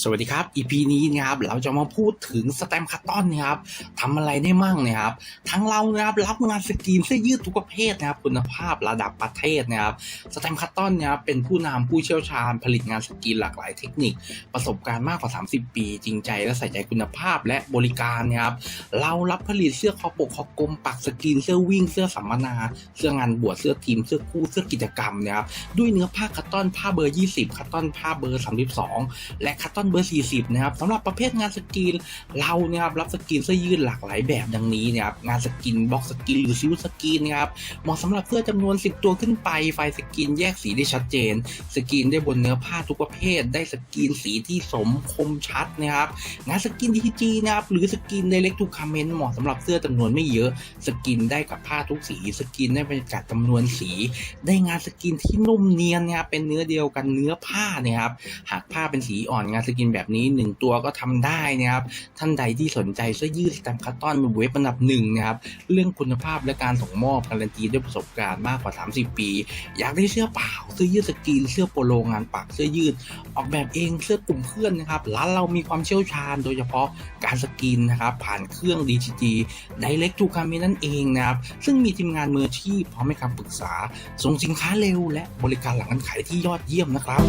สวัสดีครับ EP นี้นะครับเราจะมาพูดถึงสแตมคัตตอนนะครับทำอะไรได้มั่งนะครับทั้งเรานะครับรับงานสกรีนเสื้อยืดทุกประเภทนะครับ คุณภาพระดับประเทศนะครับสแตมคัตตอนนะครับเป็นผู้นำผู้เชี่ยวชาญผลิตงานสกรีนหลากหลายเทคนิค ประสบการณ์มากกว่า 30 ปี จริงใจและใส่ใจคุณภาพและบริการนะครับเรารับผลิตเสื้อคอปกคอกลมปักสกรีนเสื้อวิ่งเสื้อสัมมนาเสื้องานบวชเสื้อทีมเสื้อคู่เสื้อกิจกรรมนะครับด้วยเนื้อผ้าคัตตอนผ้าเบอร์ 20 คัตตอนผ้าเบอร์ 32 และคัตตอนเบอร์ 40 นะครับสำหรับประเภทงานสกรีนเราเนี่ยครับรับสกรีนเสื้อยืดหลากหลายแบบดังนี้นะครับงานสกรีนบล็อกสกรีนหรือซิลสกรีนนะครับเหมาะสำหรับเสื้อจำนวน 10 ตัวขึ้นไปไฟสกรีนแยกสีได้ชัดเจน สกรีนได้บนเนื้อผ้าทุกประเภท ได้สกรีนสีที่สมคมชัดนะครับงานสกรีนดีจีนะครับหรือสกรีนไดเรกทูคาเมนเหมาะสำหรับเสื้อจำนวนไม่เยอะ สกรีนได้กับผ้าทุกสีสกรีนได้บรรยากาศจำนวนสี ได้งานสกรีนที่นุ่มเนียนนะครับเป็นเนื้อเดียวกันเนื้อผ้านี่ยครับหากผ้าเป็นสีอ่อนงานสกินแบบนี้ 1 ตัวก็ทำได้นะครับท่านใดที่สนใจเสื้อยืดสแตมคัตตอนเว็บอันดับหนึ่งนะครับเรื่องคุณภาพและการส่งมอบการันตีด้วยประสบการณ์มากกว่า 30 ปี อยากได้เสื้อเปล่าเสื้อยืดสกรีนเสื้อโปโลงานปักเสื้อยืด ออกแบบเองเสื้อกลุ่มเพื่อนนะครับร้านเรามีความเชี่ยวชาญ โดยเฉพาะการสกรีนนะครับผ่านเครื่อง DGG Direct to Garment นั่นเองนะครับซึ่งมีทีมงานมืออาชีพพร้อมให้คำปรึกษา ส่งสินค้าเร็ว และบริการหลังการขายที่ยอดเยี่ยมนะครับ